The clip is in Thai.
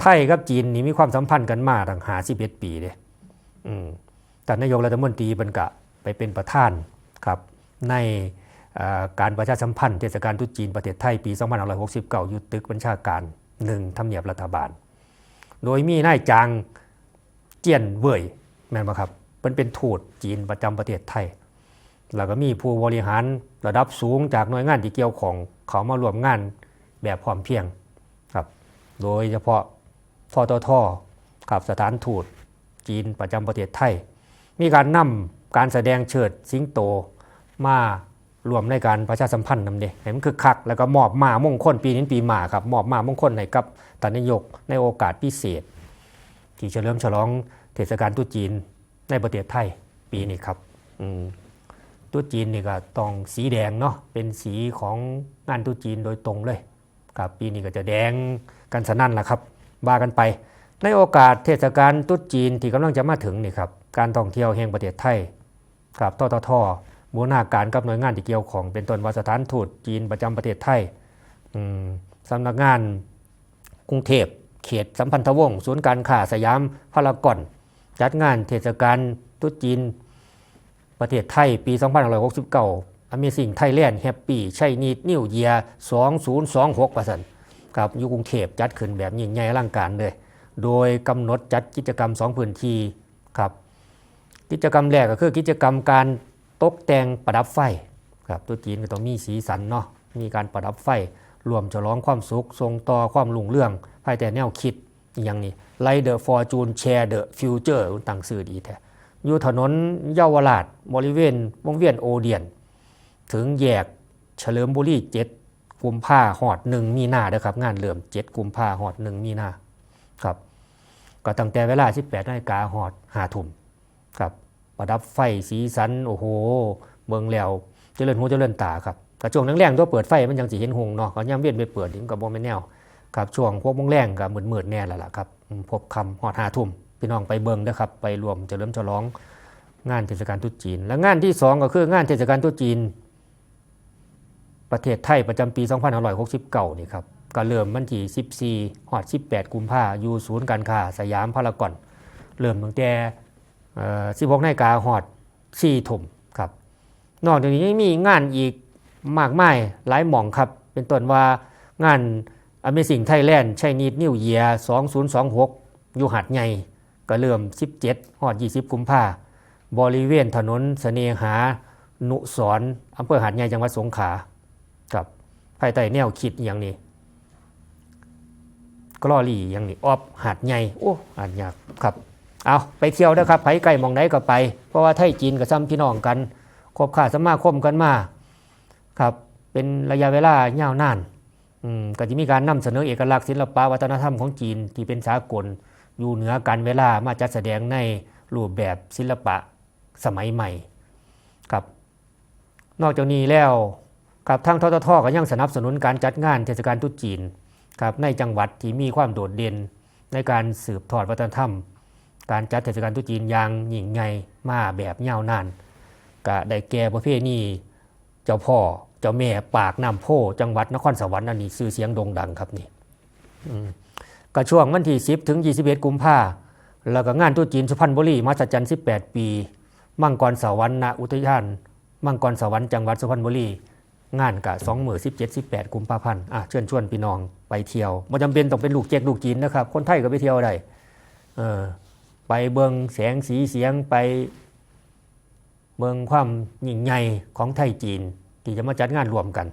ไทยกับจีนนี่มีความสัมพันธ์กันมาตั้งหาสิบเอ็ดปีเลยแต่นายกรัฐมนตรีบรรกะไปเป็นประธานครับในการประชาสัมพันธ์เทศกาลตุจีนประเทศไทยปี 2569ยู่ตึกบัญชาการหนึ่งทำเนียบรัฐบาล โดยมีนายจางเจียนเว่ยแม่นบ่ครับเป็นเป็นทูตจีนประจำประเทศไทย แล้วก็มีผู้บริหารระดับสูงจากหน่วยงานที่เกี่ยวของเขามารวมงานแบบพร้อมเพรียงครับ โดยเฉพาะ ฟตทกับสถานทูตจีนประจำประเทศไทย มีการนำการแสดงเชิดสิงโตมารวมในการประชาสัมพันธ์นำเด็ให้มันคึกคัก แล้วก็มอบมามงคลปีนี้ปีหมาครับมอบมามงคลให้กับตานนายกในโอกาสพิเศษ ที่เฉลิมฉลองเทศกาลตรุษจีนในประเทศไทยปีนี้ครับอืมตรุ๊จีนนี่ก็ต้องสีแดงเนาะเป็นสีของงานตรุ๊จีนโดยตรงเลยครับปีนี้ก็จะแดงกันสนั่นแหละครับ ว่ากันไป ในโอกาสเทศกาลตุ๊จีนที่กำลังจะมาถึงนี่ครับการท่องเที่ยวแห่งประเทศไทยครับทททบูรณาการกับหน่วยงานที่เกี่ยวของเป็นต้นว่าสถานทูตจีนประจำประเทศไทยสำนักงานกรุงเทพเขตสัมพันธวงศ์ศูนย์การค้าสยามพารากอนจัดงานเทศกาลตุ๊จีนประเทศไทยปี 2569 Amazing Thailand Happy ใช่นีดนิวเยีย2026ประสัน ครับอยู่กรุงเทพจัดขึ้นแบบยิ่งใหญ่อลังการเลย โดยกำหนดจัดกิจกรรม 2 พื้นที่ครับ กิจกรรมแรกก็คือกิจกรรมการตกแต่งประดับไฟครับตัวจีนก็ต้องมีสีสันเนาะมีการประดับไฟรวมฉลองความสุขทรงต่อความรุ่งเรืองภายแต่แนวคิดอย่างนี้ Light the Fortune Share the Future ตั้งสื่อดีแท้อยู่ถนนเยาวราชบริเวณวงเวียนโอเดียน ถึงแยกเฉลิมบุรีเจ็ด กุมภาหอดหนึ่งมีนาเด้อครับ งานเริ่มเจ็ดกุมภาหอดหนึ่งมีนาครับ ก็ตั้งแต่เวลา 18นาฬิกาหอดหาทุ่มครับ ประดับไฟสีสัน โอ้โห เบิงแล้วเจริญหูเจริญตาครับกระช่วงแรงๆตัวเปิดไฟมันยังสีเห็นหงเนาะก็ย่ำเวียนไปเปิดนี่มันกับโมเมนแนวครับช่วงพวกมงแรงกับหมืดๆแน่แล้วล่ะครับพบคำหอดหาทุ่มพี่น้องไปเบิงนะครับ ไปรวมเฉลิมฉลองงานเทศกาลตรุษจีน และงานที่ 2 ก็คืองานเทศกาลตรุษจีน ประเทศไทยประจำปี 2569 นี่ครับก็เริ่มวันที่14หอด 18 กุมภาอยู่ศูนย์การค้าสยามพารากอน เริ่มตั้งแต่เอ่อ16นาฬิกาหอด4ทุ่มครับ นอกจากนี้ยังมีงานอีกมากมายหลายหม่องครับ เป็นต้นว่างาน Amazing Thailand Chinese New Year 2026 อยู่หัดใหญ่ก็เริ่ม 17หอด 20 กุมภาบริเวณถนนเสน่หา นุสรณ์อำเภอหาดใหญ่จังหวัดสงขลา ครับภายใต้แนวคิดอย่างนี้กลอรี่อย่างนี้ออบหาดใหญ่โอ้หาดยากครับเอาไปเที่ยวนะครับไปไกลมองไหนก็ไป เพราะว่าไทยจีนกับซ้ำพี่น้องกันคบขาสมาคมกันมาครับเป็นระยะเวลายาวนานอืมก็จะมีการนำเสนอเอกลักษณ์ศิลปะวัฒนธรรมของจีนที่เป็นสากล อยู่เหนือการเวลามาจัดแสดงในรูปแบบศิลปะสมัยใหม่ครับ นอกจากนี้แล้ว กับทางทททก็ยังสนับสนุนการจัดงานเทศกาลตรุษจีนครับในจังหวัดที่มีความโดดเด่นในการสืบทอดวัฒนธรรม การจัดเทศกาลตรุษจีนอย่างยิ่งใหญ่มาแบบยาวนานก็ได้แก่ประเภทนี้เจ้าพ่อเจ้าแม่ปากน้ำโพจังหวัดนครสวรรค์อันนี้ชื่อเสียงโด่งดังครับนี่ก็ช่วงวันที่ 10 ถึง 21 กุมภาแล้วก็งานตรุษจีนสุพรรณบุรีมาจัดจัน18 ปี มังกรสวรรค์ณอุทยาน มังกรสวรรค์จังหวัดสุพรรณบุรี งานกะ2มือ17 18กุมภาพันธ์อะเชิญชวนพี่น้องไปเที่ยวมันจำเป็นต้องเป็นลูกเจ๊กลูกจีนนะครับ คนไทยก็ไปเที่ยวได้เออไปเบิงแสงสีเสียงไปเบิงความยิ่งใหญ่ของไทยจีน ที่จะมาจัดงานรวมกัน